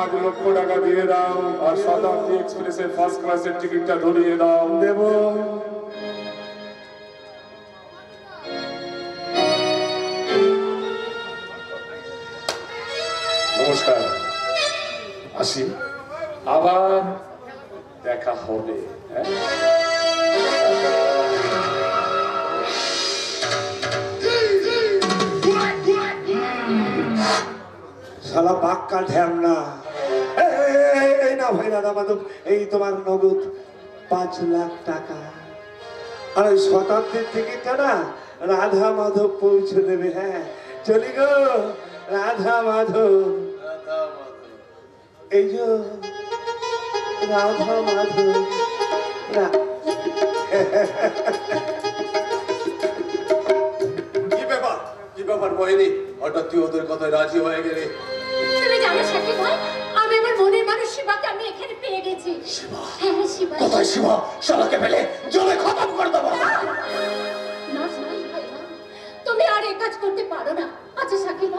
পাঁচ লক্ষ টাকা দিয়ে দাও আর শতাব্দী এক্সপ্রেসের ফার্স্ট ক্লাসের টিকিটটা ধরিয়ে দাও। দেব। নমস্কার। আসি। আবার দেখা হবে হ্যাঁ? শালা বাক্কা ঢ্যাম দাদা মাধব এই তোমার নগদ পাঁচ লাখ টাকা। আর ওই শতাব্দীর টিকিটটা না রাধা মাধব পৌঁছে দেবে হ্যাঁ। চলি গো রাধা মাধব। এই যে রাধা মাধব। কি ব্যাপার? কি ব্যাপার বহিনী হঠাৎ তুই ওদের কথায় রাজি হয়ে গেলে? তুমি জানো সাথী ভাই পেয়ে গেছি হ্যাঁ হ্যাঁ শিবা। কোথায় শিবা? শালাকে পেলে জলে খতম করে দেবো। না। তুমি আর এই কাজ করতে পারো না। আচ্ছা সাকিব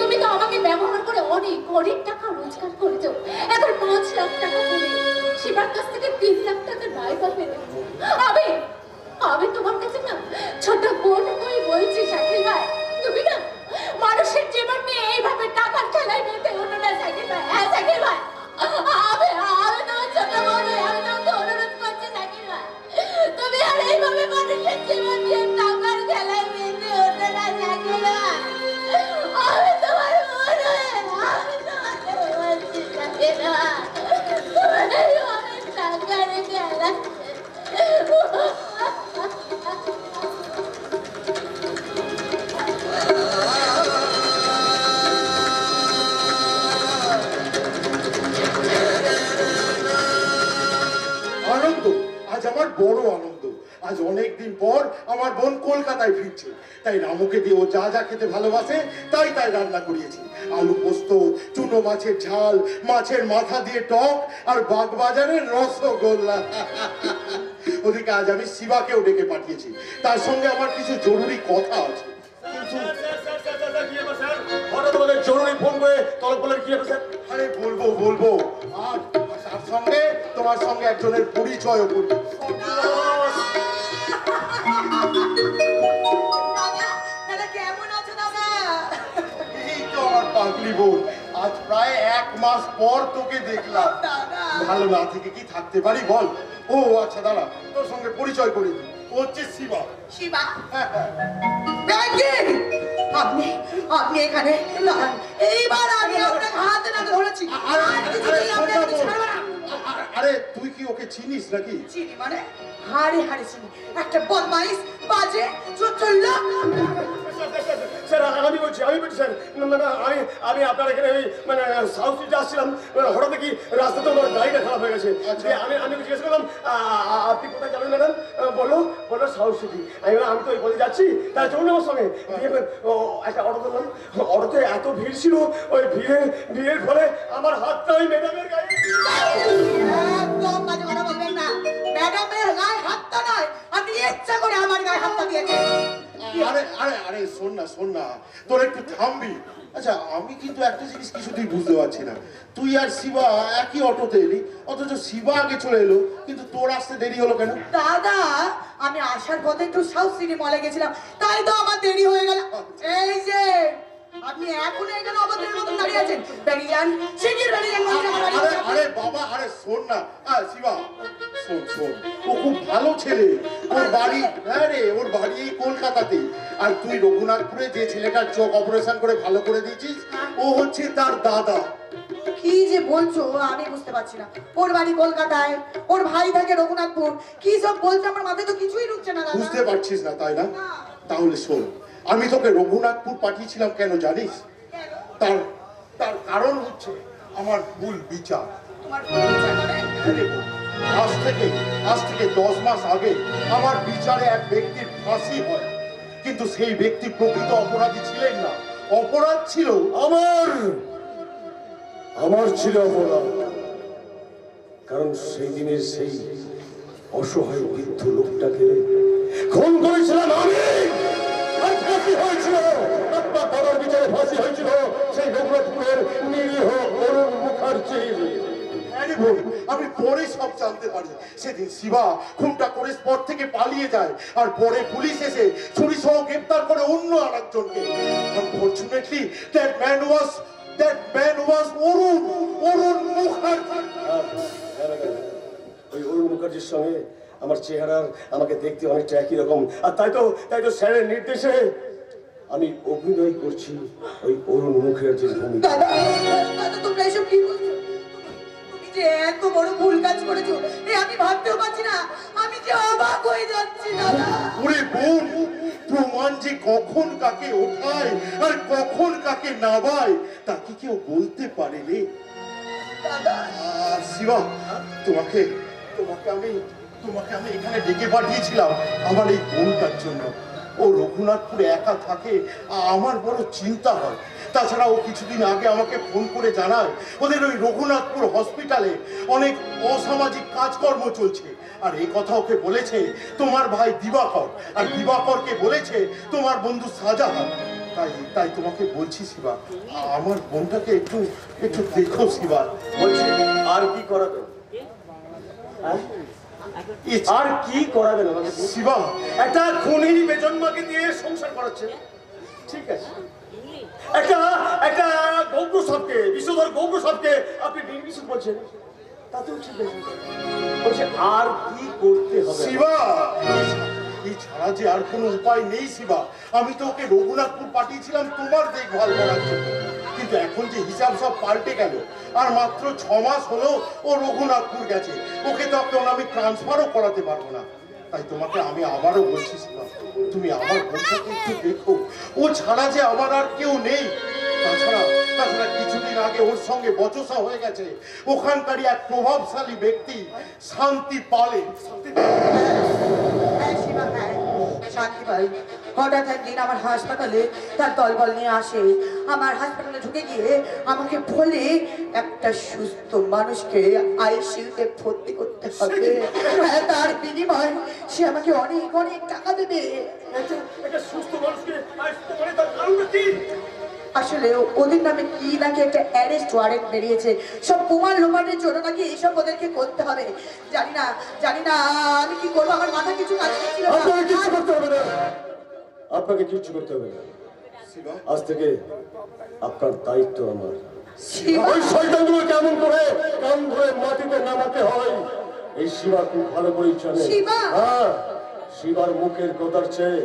তুমি তো আমাকে ব্যবহার করে অনেক অনেক টাকা রোজগার করেছ। এখন পাঁচ লাখ টাকা পেলে শিবার কাছ থেকে তিন লাখ টাকা দায় পাবে আমি আমি তোমার কাছে না ছোট বোন হয়ে বলছি সাকিব। ভাই তুমি না মানুষের জীবন নিয়ে এইভাবে টাকার খেলায় মেতে হলো না সাকিব। ভাই হ্যাঁ সাকিব। ভাই যা যা খেতে ভালোবাসে তাই তাই রান্না করিয়েছি। আলু পোস্ত চুনো মাছের ঝাল মাছের মাথা দিয়ে টক আর বাগবাজারের রসগোল্লা। ওদিকে আজ আমি শিবাকেও ডেকে পাঠিয়েছি। তার সঙ্গে আমার কিছু জরুরি কথা আছে। জরুরি ফোন করে তলব বলেন কি আরে বলব বলব। আর তার সঙ্গে তোমার সঙ্গে একজনের পরিচয়ও করব। পাগলি বোন। আজ প্রায় এক মাস পর তোকে দেখলাম। ভালো না থেকে কি থাকতে পারি বল? ও আচ্ছা দাঁড়া তোর সঙ্গে পরিচয় করে দিই। ও হচ্ছে শিবা। শিবা। ব্যাংকে আপনি আপনি এখানে এইবার আমি আপনাকে হাতে নাতে ধরেছি। আরে, আর কিছুতেই আরে, আপনি আমাকে শোন, ছাড়বেন না। আ- আরে তুই কি ওকে চিনিস নাকি? চিনি মানে? হাড়ে হাড়ে চিনি। একটা বদমাইশ বাজে চোর লোক। স্যার আমি বলছি আমি বলছি স্যার আমি আমি আপনার এখানে ওই মানে সাউথ সিটি আসছিলাম হঠাৎ দেখি রাস্তাতে আমার গাড়িটা খারাপ হয়ে গেছে। আচ্ছা। আমি আমি জিজ্ঞেস করলাম আপনি কোথায় যাবেন ম্যাডাম? বলল বলল সাউথ সিটি আমি আমি তো ওই পথে যাচ্ছি তাই চলুন আমার সঙ্গে। একটা অটো করলাম অটোতে এত ভিড় ছিল ওই ভিড়ে ভিড়ের ফলে আমার হাতটা ওই ম্যাডামের গায়ে। একদম বাজে কথা বলবেন না। ম্যাডামের গায়ে হাতটা নয় আপনি ইচ্ছা করে আমার গায়ে হাতটা দিয়েছেন আরে আরে আরে শোন না শোন না। তোর একটু থামবি। আচ্ছা আমি কিন্তু একটা জিনিস কিছুতেই বুঝতে পারছি না। তুই আর শিবা একই অটোতে এলি অথচ শিবা আগে চলে এলো কিন্তু তোর আসতে দেরি হলো কেন? দাদা আমি আসার পথে একটু সাউথ সিটি মলে গেছিলাম। তাই তো আমার দেরি হয়ে গেল। এই যে আপনি এখন এখানে অবদানের মতন দাঁড়িয়ে আছেন। বেরিয়ে যান শিগগির বেরিয়ে যান আরে আরে বাবা আরে শোন না। শিবা। শোন শোন ও খুব ভালো ছেলে। ওর বাড়ি হ্যাঁ রে ওর বাড়ি এই কলকাতাতে আর তুই রঘুনাথপুরে যে ছেলেটার চোখ অপারেশন করে ভালো করে দিয়েছিস ও হচ্ছে তার দাদা। কি যে বলছো আমি বুঝতে পারছি না। ওর বাড়ি কলকাতায় ওর ভাই থাকে রঘুনাথপুর। কি সব বলছো আমার মাথায় তো কিছুই ঢুকছে না দাদা। বুঝতে পারছিস না তাই না? তাহলে শোন আমি তোকে রঘুনাথপুর পাঠিয়েছিলাম কেন জানিস? তার তার কারণ হচ্ছে আমার ভুল বিচার। তোমার কোনো ইচ্ছা করে? আজ থেকে আজ থেকে দশ মাস আগে আমার বিচারে এক ব্যক্তির ফাঁসি হয়। কিন্তু সেই ব্যক্তি প্রকৃত অপরাধী ছিলেন না। অপরাধ ছিল আমার। আমার ছিল অপরাধ। কারণ সেই দিনের সেই অসহায় বৃদ্ধ লোকটাকে খুন করেছিলাম আমি। হয়েছিল। বিচারে ফাঁসি হয়েছিল। সেই রঘুনাথপুরের নিরীহ অরুণ মুখার্জির। হ্যাঁ আমি পরে সব জানতে পারি। সেদিন শিবা খুনটা করে স্পট থেকে পালিয়ে যায় আর পরে পুলিশ এসে ছুরি সহ গ্রেপ্তার করে অন্য আরেকজনকে। Unfortunately that man was that man was Arun Arun Mukherjee. ওই অরুণ মুখার্জির সঙ্গে আমার চেহারার আমাকে দেখতে অনেকটা একই রকম। আর তাই তো তাই তো স্যারের নির্দেশে আমি অভিনয় করছি ওই অরুণ মুখার্জির ভূমিকা দাদা তোমরা এসব কি বলছো? যে এত বড় ভুল কাজ করেছ এ আমি ভাবতেও পারছি না। আমি যে অবাক হয়ে যাচ্ছি দাদা। ওরে বোন প্রমাণ যে কখন কাকে ওঠায় আর কখন কাকে নামায় তা কি কেউ বলতে পারে রে? শিবা তোমাকে তোমাকে আমি তোমাকে আমি এখানে ডেকে পাঠিয়েছিলাম আমার এই বোনটার জন্য। ও রঘুনাথপুরে একা থাকে আমার বড় চিন্তা হয়। তাছাড়া ও কিছুদিন আগে আমাকে ফোন করে জানায়, ওদের ওই রঘুনাথপুর হসপিটালে অনেক অসামাজিক কাজকর্ম চলছে। আর এই কথা ওকে বলেছে, তোমার ভাই দিবাকর। আর দিবাকরকে বলেছে, তোমার বন্ধু শাহজাহান। তাই তাই তোমাকে বলছি শিবা, আমার বোনটাকে একটু একটু দেখো শিবা। বলছি, আর কি করাবে? হ্যাঁ? আর কি করাবেন আমাকে শিবা, একটা খুনির বেজন্মাকে দিয়ে সংসার করাচ্ছে। ঠিক আছে। একটা একটা গৌর সবকে বিশ্বধর গৌর সবকে আপনি নির্বিষণ বলছেন। তাতেও ঠিক আছে। বলছে, আর কি করতে হবে? শিবা! ছাড়া যে আর কোনো উপায় নেই শিবা। আমি তো ওকে রঘুনাথপুর পাঠিয়েছিলাম তোমার দেখভাল করার জন্য। কিন্তু এখন যে হিসাব সব পাল্টে গেল, আর মাত্র ছ মাস হলো ও রঘুনাথপুর গেছে। ওকে তো এখন আমি ট্রান্সফারও করাতে পারব না। তাই তোমাকে আমি আবারও বলছি তুমি আমার বোনটাকে একটু দেখো। ও ছাড়া যে আমার আর কেউ নেই। তাছাড়া তাছাড়া কিছুদিন আগে ওর সঙ্গে বচসা হয়ে গেছে। ওখানকারই এক প্রভাবশালী ব্যক্তি, শান্তি পালে। পাই হঠাৎ একদিন আমার হাসপাতালে তার দলবল নিয়ে আসে। আমার হাসপাতালে ঢুকে গিয়ে আমাকে বলে একটা সুস্থ মানুষকে আইসিইউতে ভর্তি করতে হবে। হ্যাঁ, তার বিনিময় সে আমাকে অনেক অনেক টাকা দেবে। কি? আসলে ওদের নামে কি নাকি একটা অ্যারেস্ট ওয়ারেন্ট বেরিয়েছে সব কুমার লোপাটের জন্য নাকি এইসব ওদেরকে করতে হবে। জানি না জানি না আমি কি করব আমার মাথা কিছু কাজ করছিল। আপনাকে কিচ্ছু করতে হবে না। আজ থেকে আপনার দায়িত্ব আমার। ওই শয়তানগুলো কেমন করে কান ধরে মাটিতে নামাতে হয় এই শিবা খুব ভালো করে জানে। হ্যাঁ শিবার মুখের কথার চেয়ে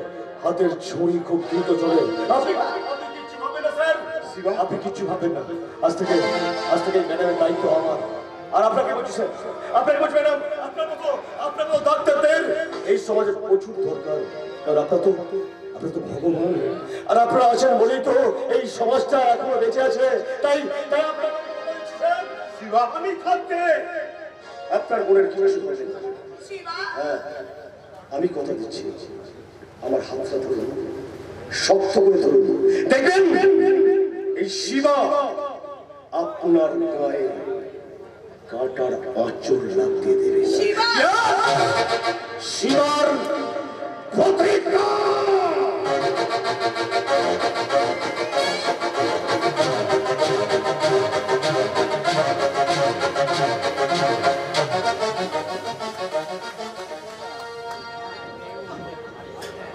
হাতের ছুরি খুব দ্রুত চলে। আপনি কিচ্ছু ভাববেন না আজ থেকে আজ থেকে ম্যাডামের দায়িত্ব আমার। আর আপনাকে বলছি স্যার আপনাকে বলছি ম্যাডাম আপনার মতো আপনার মতো ডাক্তারদের এই সমাজে প্রচুর দরকার। কারণ আপনার তো তো ভগবান। আর আপনারা আছেন বলেই তো এই সমাজটা এখনও বেঁচে আছে। তাই তাই আপনার আমি থাকতে। আপনার বোনের কি। শিবা। হ্যাঁ, আমি কথা দিচ্ছি। আমার হাতটা ধরুন। শক্ত করে ধরুন। দেখবেন এই শিবা আপনার গায়ে কাটার আঁচড় লাগিয়ে দেবে। শিবা। শিবার প্রতিজ্ঞা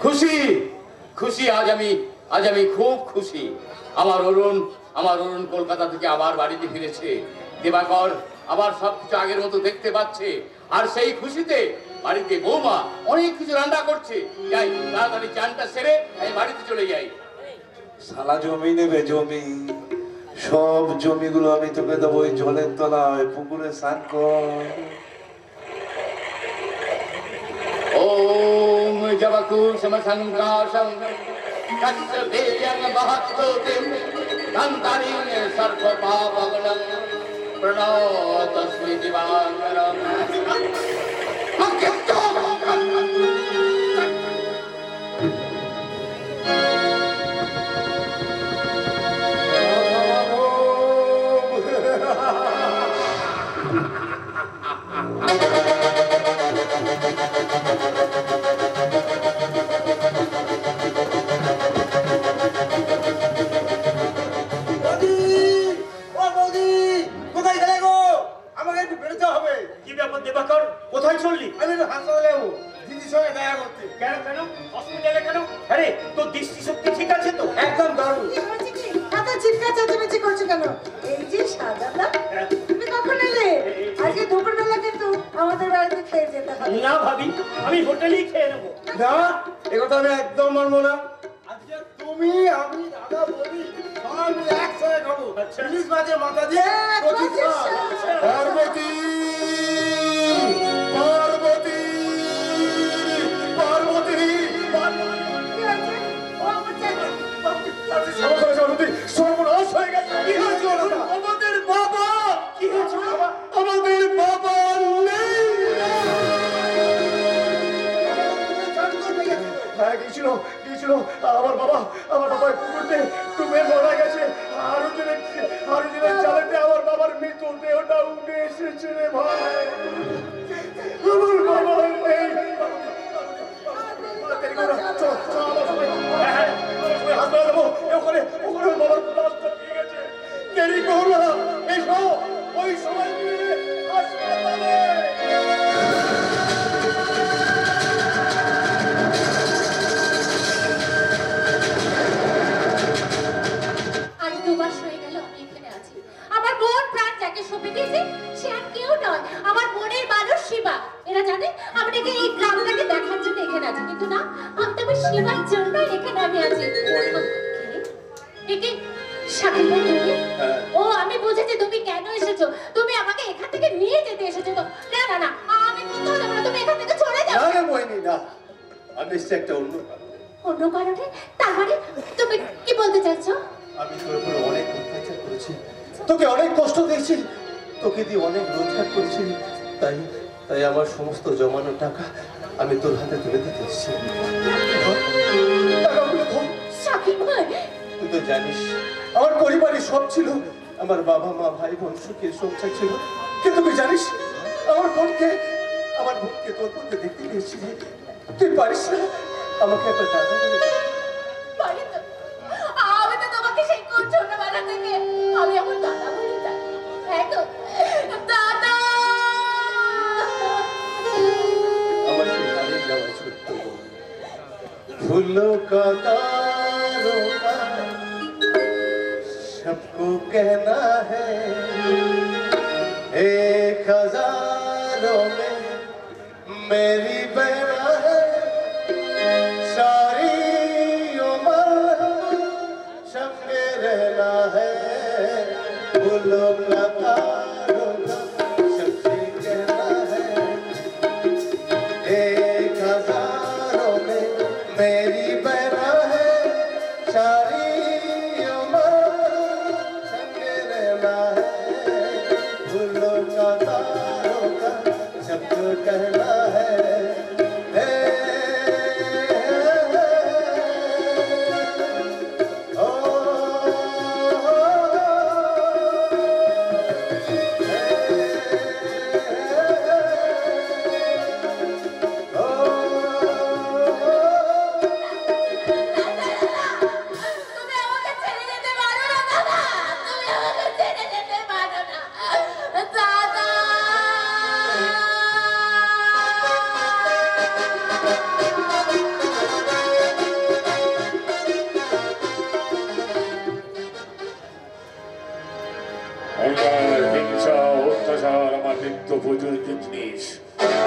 খুশি খুশি, আজ আমি আজ আমি খুব খুশি। আমার অরুণ আমার অরুণ কলকাতা থেকে আবার বাড়িতে ফিরেছে। দিবাকর আবার সবকিছু আগের মতো দেখতে পাচ্ছে। আর সেই খুশিতে বাড়িতে বৌমা অনেক কিছু রান্না করছে। যাই তাড়াতাড়ি চানটা সেরে আমি বাড়িতে চলে যাই। সালা জমি নেবে জমি। সব জমিগুলো আমি তোকে দেবো ওই জলের তলায় পুকুরে স্নান কর। ওম জবকু সমসংকাশম কচ্ছ प्रणो तस्मि दिवाकरम् দেহটা উঠে এসেছে রে ভাই। আমার বাবা নেই চলো, চলো, কেউ নয় আমার বোনের মানুষ শিবা। এরা জানে আমি নাকি এই গ্রামটাকে দেখার জন্য এখানে আছি কিন্তু না আমি তো আমার শিবার জন্য এখানে আমি আছি। শাকিল ভাই তুমি ও আমি বুঝেছি তুমি কেন এসেছ? তুমি আমাকে এখান থেকে নিয়ে যেতে এসেছ তো। না না না আমি কোথাও যাব না তুমি এখান থেকে চলে যাও। না মোহিনী না। আমি এসছি একটা অন্য। অন্য কারণে? তার মানে তুমি কি বলতে চাইছো? আমি তোর উপরে অনেক অত্যাচার করেছি। তোকে অনেক কষ্ট দিয়েছি। তোকে দিয়ে অনেক রোজগার করছি তাই তাই আমার সমস্ত জমানো টাকা আমি তোর হাতে তুলে দিতে এসেছি। তুই তো জানিস আমার পরিবারে সব ছিল। আমার বাবা মা ভাই বোন সুখের সংসার ছিল। কিন্তু তুই জানিস আমার বোনকে আমার বোনকে তোর মধ্যে দেখতে গিয়েছি। তুই পারিস না আমাকে একটা টাকা फूलों का तारों सबको कहना है एक हज़ारों में मेरी প্রচলিত জিনিস।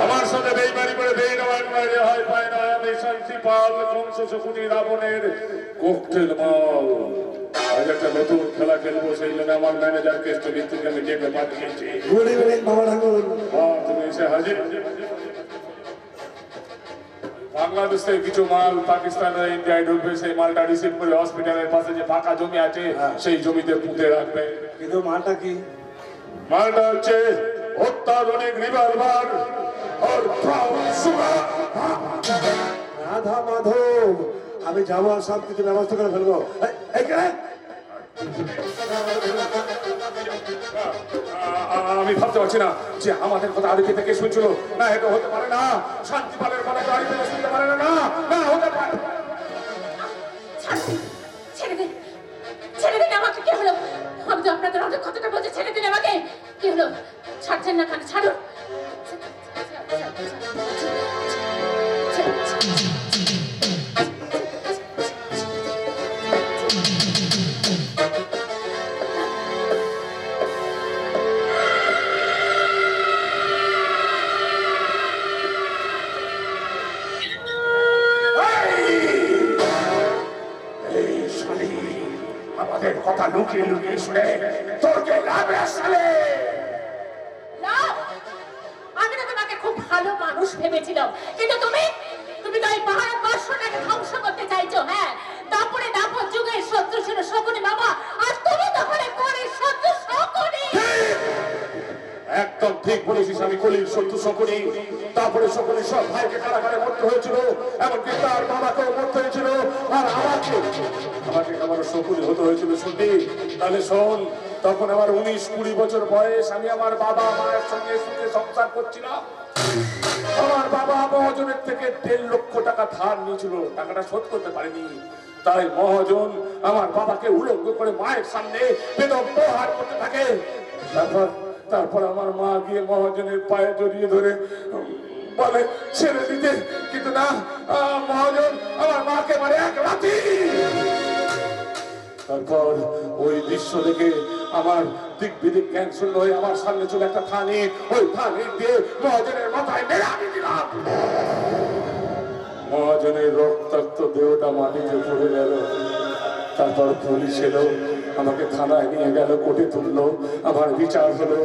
আমার সাথে বেইমানি করে বেইনওয়ান নয় রেহাই পায় না। আমি শান্তি পাল কংস শকুনি রাবণের কোকটেল মাল। আজ একটা নতুন খেলা খেলব সেই জন্য আমার ম্যানেজার কেষ্টলি থেকে আমি ডেকে পাঠিয়েছি। হ্যাঁ, তুমি এসে হাজির। বাংলাদেশ থেকে কিছু মাল পাকিস্তানে ইন্ডিয়ায় ঢুকবে সেই মালটা রিসিভ করে হসপিটালের পাশে যে ফাঁকা জমি আছে সেই জমিতে পুঁতে রাখবে। কিন্তু মালটা কি? মালটা হচ্ছে অত্যাধুনিক রিভলভার আর রাধা মাধব আমি যাব আর সব কিছু ব্যবস্থা করে ফেলব। আমি ভাবতে পারছি না যে আমাদের কথা আদিকে থেকে শুনছিল না এটা হতে পারে না। শান্তিপালের কথা থেকে শুনতে ঠিক বলেছিস আমি কলির শত্রু শকুনি তারপরে শকুনি সব ভাইকে কারাগারে মরতে হয়েছিল, এমনকি তার বাবাকেও মরতে হয়েছিল, আর আমাকে। আমাকে আমার শকুনি হতে হয়েছিল শুনলি তাহলে শোন, তখন আমার উনিশ কুড়ি বছর বয়স, আমি আমার বাবা মায়ের সঙ্গে সুখে সংসার করছিলাম। আমার বাবা মহাজনের থেকে দেড় লক্ষ টাকা ধার নিয়েছিল, টাকাটা শোধ করতে পারেনি। তাই মহাজন আমার বাবাকে উলঙ্গ করে মায়ের সামনে বেদম প্রহার করতে থাকে। তারপর তারপর আমার মা গিয়ে মহাজনের পায়ে জড়িয়ে ধরে বলে, ছেড়ে দিতে। কিন্তু না মহাজন আমার মাকে মারে এক রাতি তারপর ওই দৃশ্য দেখে আমার দিক বিদিক জ্ঞান শূন্য হয়ে আমার সামনে চলে একটা থানে। ওই থানে দিয়ে মহাজনের মাথায় মেরে আমি দিলাম। মহাজনের রক্তাক্ত দেহটা মাটিতে পড়ে গেল। তারপর পুলিশ এলো। আমাকে থানায় নিয়ে গেল, কোর্টে তুললো। আমার বিচার হলো,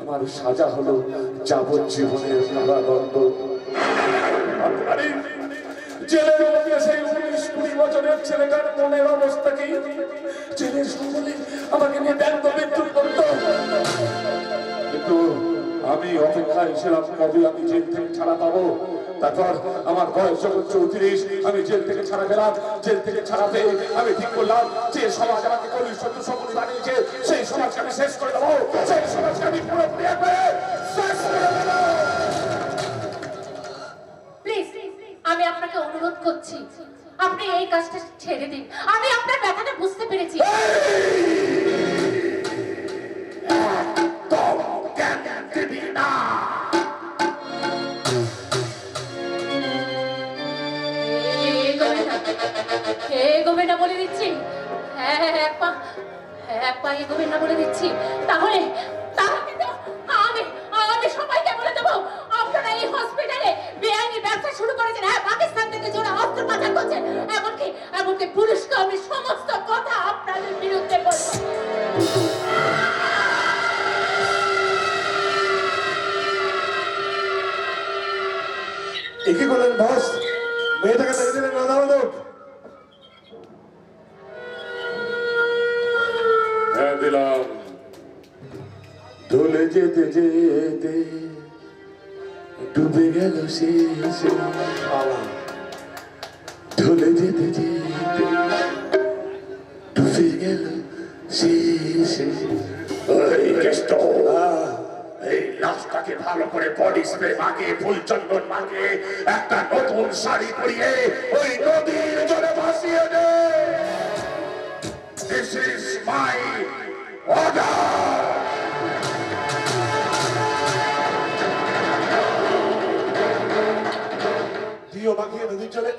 আমার সাজা হলো যাবজ্জীবনের কারাদণ্ড। সেই কুড়ি বছরের মনের অবস্থা আমাকে নিয়ে কিন্তু আমি অপেক্ষায় ছিলাম, কবে আমি জেল থেকে ছাড়া পাবো? তারপর আমার বয়স যখন চৌত্রিশ আমি জেল থেকে ছাড়া জেল থেকে ছাড়া পেয়ে আমি ঠিক করলাম যে সমাজ আমাকে কলির শত্রু সকল বানিয়েছে সেই সমাজকে আমি শেষ করে দেবো সেই সমাজকে আমি পুরোপুরি শেষ করে দেবো। আমি আপনাকে অনুরোধ করছি আপনি এই কাজটা ছেড়ে দিন আমি আপনার ব্যথাটা বুঝতে পেরেছি। এগোবে না বলে দিচ্ছি। হ্যাঁ হ্যাঁ, পা এগোবে না বলে দিচ্ছি। তাহলে হ্যাঁ সমস্ত কথা আপনাদের বিরুদ্ধে করলেন বস? মেয়েটাকে মেরে দিলেন রাধা মাধব? দিলাম। ঢলে যেতে যেতে ডুবে গেল শেষে। ঢলে যেতে যেতে ডুবে গেল শেষে। ওই কেষ্ট! এই লাশটাকে ভালো করে বডি স্প্রে মাকে ফুল চন্দন মাকে একটা নতুন শাড়ি পরিয়ে ওই নদীর জলে ভাসিয়ে দে। This is my order! দিও বাকিয়ে নদীর চলে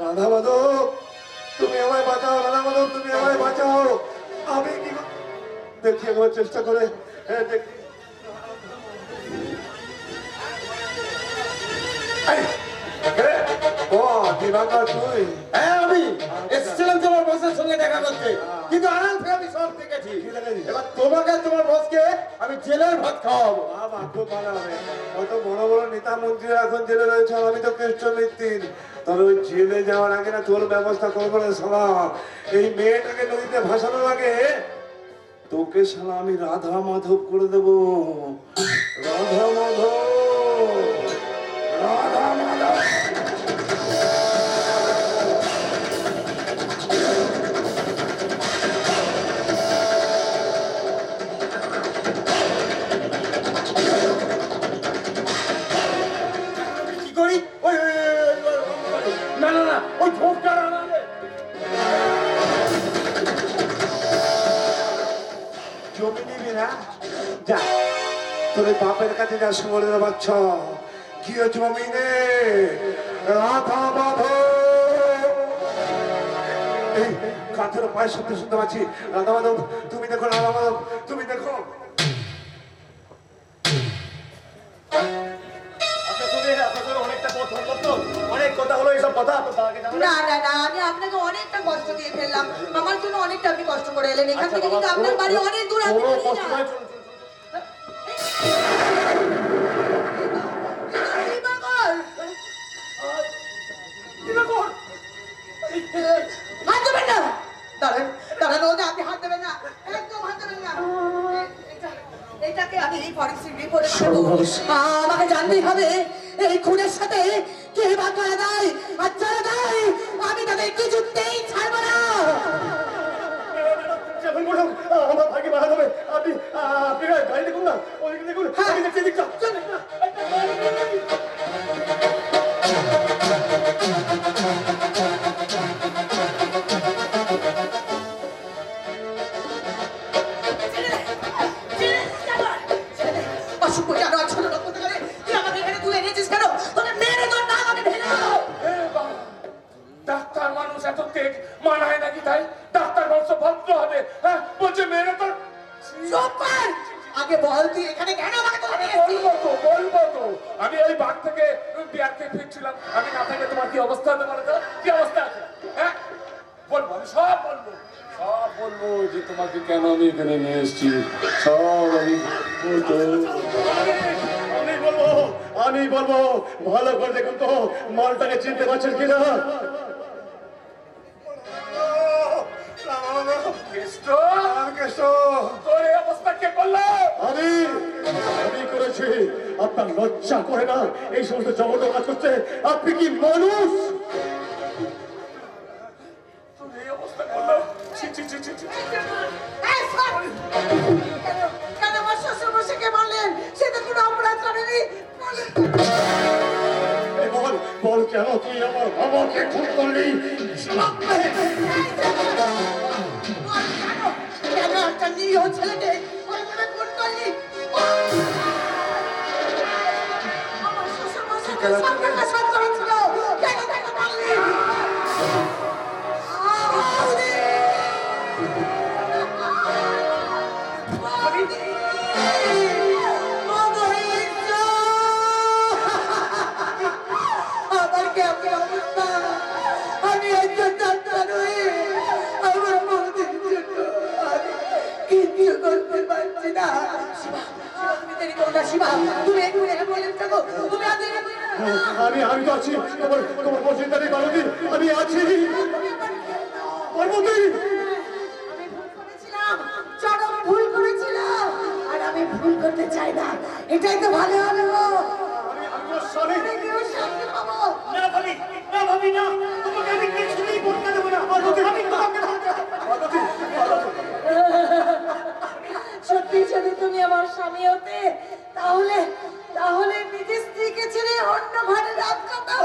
রাধা মাধব, তুমি আমায় বাঁচাও, রাধা মাধব, তুমি আমায় বাঁচাও। আমি কি দেখি একবার চেষ্টা করে হ্যাঁ দেখি? ও দিবাকর তুই। হ্যাঁ আমি এসেছিলাম তোমার বসের সঙ্গে দেখা করতে। কিন্তু থেকে আমি সব দেখেছি। এবার তোমাকে তোমার বসকে আমি জেলের ভাত খাওয়াবো। বাবা খুব ভালো হবে। কত বড় বড় নেতা মন্ত্রীরা এখন জেলে রয়েছে আমি তো কেষ্ট মৃত্যুর তবে ওই জেলে যাওয়ার আগে না তোর ব্যবস্থা করব না শালা। এই মেয়েটাকে নদীতে ভাসানোর আগে তোকে শালা আমি রাধা মাধব করে দেবো। রাধা মাধব ওই না জমি নিবি না? যা, তোর বাপের কাছে যা সুমনের বাচ্চা গিয়ে জমিনে? রাধা বাঁধো কাঁথের পায়ে শুনতে শুনতে পাচ্ছি। রাধা মাধব, তুমি দেখো রাধা জানাবেন না। আমি আপনাকে অনেকটা কষ্ট দিয়ে ফেললাম। আমার জন্য অনেকটা আপনি কষ্ট করে এলেন। এখান থেকে কিন্তু আপনার বাড়ি অনেক দূর আপনি কোনো জানি কষ্ট না। নয় চলুন চলুন দিবাকর! দিবাকর! হাত দেবেন না। দাঁড়ান দাঁড়ান ওদের আপনি হাত দেবেন না। একদম হাত দেবেন না। এটা- এটাকে আমি এই ফরেন্সিক রিপোর্টে আমাকে জানতেই হবে এই খুনের সাথে কে বা দেয়। তাদের কিছুতেই ছাড়বো না। আমার ভাগ্যে বাধা দেবে। আপনি আপনি গাড়ি দেখুন না। ওদিকে দেখুন। আমি দেখছি বাঘ থেকে ফিরছিলাম। আমি না তোমার কি অবস্থা হতে পারে তো? কি অবস্থা আছে? হ্যাঁ? বলব আমি সব বলব। সব বলব যে তোমাকে কেন আমি এখানে নিয়ে এসেছি? সব আমি বলব। আমি বলব ভালো করে দেখুন তো মালটাকে চিনতে পারছেন কিনা? কেষ্ট রামকৃষ্ণ তোর অবস্থা কে করল? আমি আমি করেছি। আপনার লজ্জা করে না? এই সমস্ত জঘন্য কাজ করছে। আপনি কি মানুষ? বল বল কেন তুই আমার বাবাকে খুন করলি? কেন একটা নিরীহ ছেলেকে বৌদির জন্য আমি কিছু করতে পারছি না শিবা, শিবা, তুমি দেরি করো না, শিবা। তুমি এক্ষুনি তুমি না। আমি আমি তো আছি। তোমার তোমার কোনো চিন্তা নেই পার্বতী আমি আছি। পার্বতী! ভুল করেছিলাম চরম ভুল করেছিলাম আর আমি ভুল করতে চাই না। এটাই তো ভালো হলো সত্যি যদি তুমি আমার স্বামী হতে তাহলে তাহলে নিজের স্ত্রীকে ছেড়ে অন্য ঘরে রাত কাটাও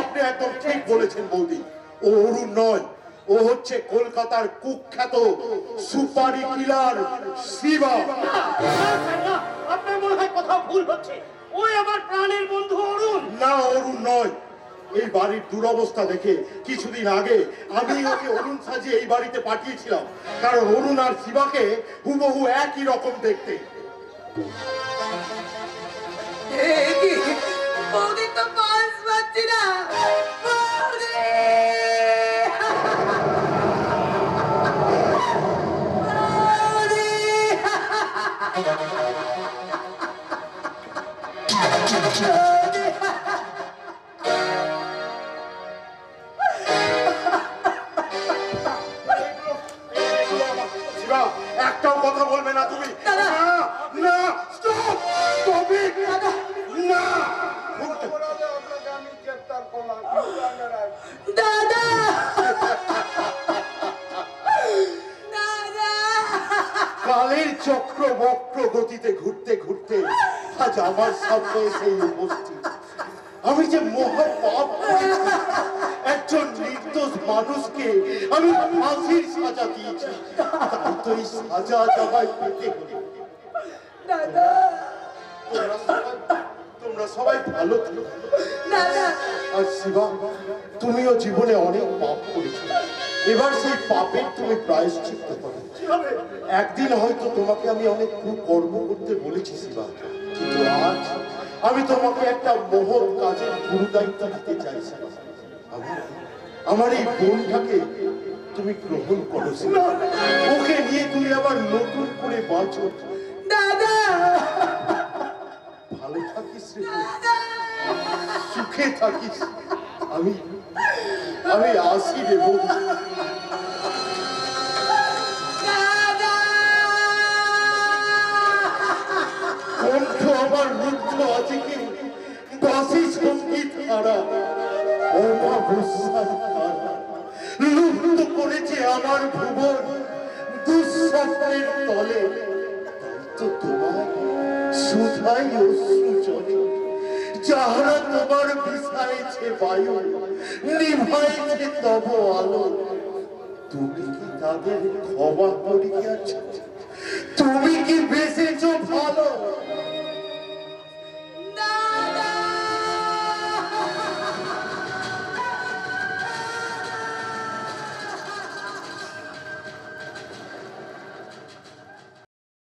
আপনি একদম ঠিক বলেছেন বৌদি। ও অরুণ নয় ও হচ্ছে কলকাতার কুখ্যাত সুপারি কিলার শিবা। আপনার মনে হয় কথা ভুল হচ্ছে। ওই আমার প্রাণের বন্ধু অরুণ। না অরুণ নয়। এই বাড়ির দুরবস্থা দেখে কিছুদিন আগে আমি ওকে অরুণ সাজিয়ে এই বাড়িতে পাঠিয়েছিলাম। কারণ অরুণ আর শিবাকে হুবহু একই রকম দেখতে। একটাও কথা বলবে না তুমি দাদা। কালের চক্র বক্র গতিতে ঘুরতে ঘুরতে আজ আমার সামনে সেই উপস্থিত। আমি যে মহা পাপ করেছি একজন নির্দোষ মানুষকে আমি ফাঁসির সাজা দিয়েছি। তাই তো এই সাজা আমায় পেতে দাদা। তোমরা সবাই ভালো থেকো। আর শিবা তুমিও জীবনে অনেক পাপ করেছ। এবার সেই পাপের তুমি প্রায়শ্চিত্ত করো। একদিন হয়তো তোমাকে আমি অনেক কর্ম করতে বলেছি, শিবা। কিন্তু আজ আমি তোমাকে একটা মহৎ কাজের গুরু দায়িত্ব দিতে চাইছি আমার এই বোনটাকে তুমি গ্রহণ করো। ওকে নিয়ে তুমি আবার নতুন করে বাঁচো। ভালো থাকিস সুখে থাকিস। আমি আমি আসি দাদা কণ্ঠ আমার রুদ্ধ আছে কি? বাসি সংগীত লুপ্ত করেছে আমার ভুবন দুঃস্বপ্নের তলে। তো তোমার সুধাই অশ্রু যাহারা তোমার বিছাইছে বায়ু, নিভাইছে তব আলো। তুমি কি তাদের ক্ষমা করিয়াছ? তুমি কি বেঁচে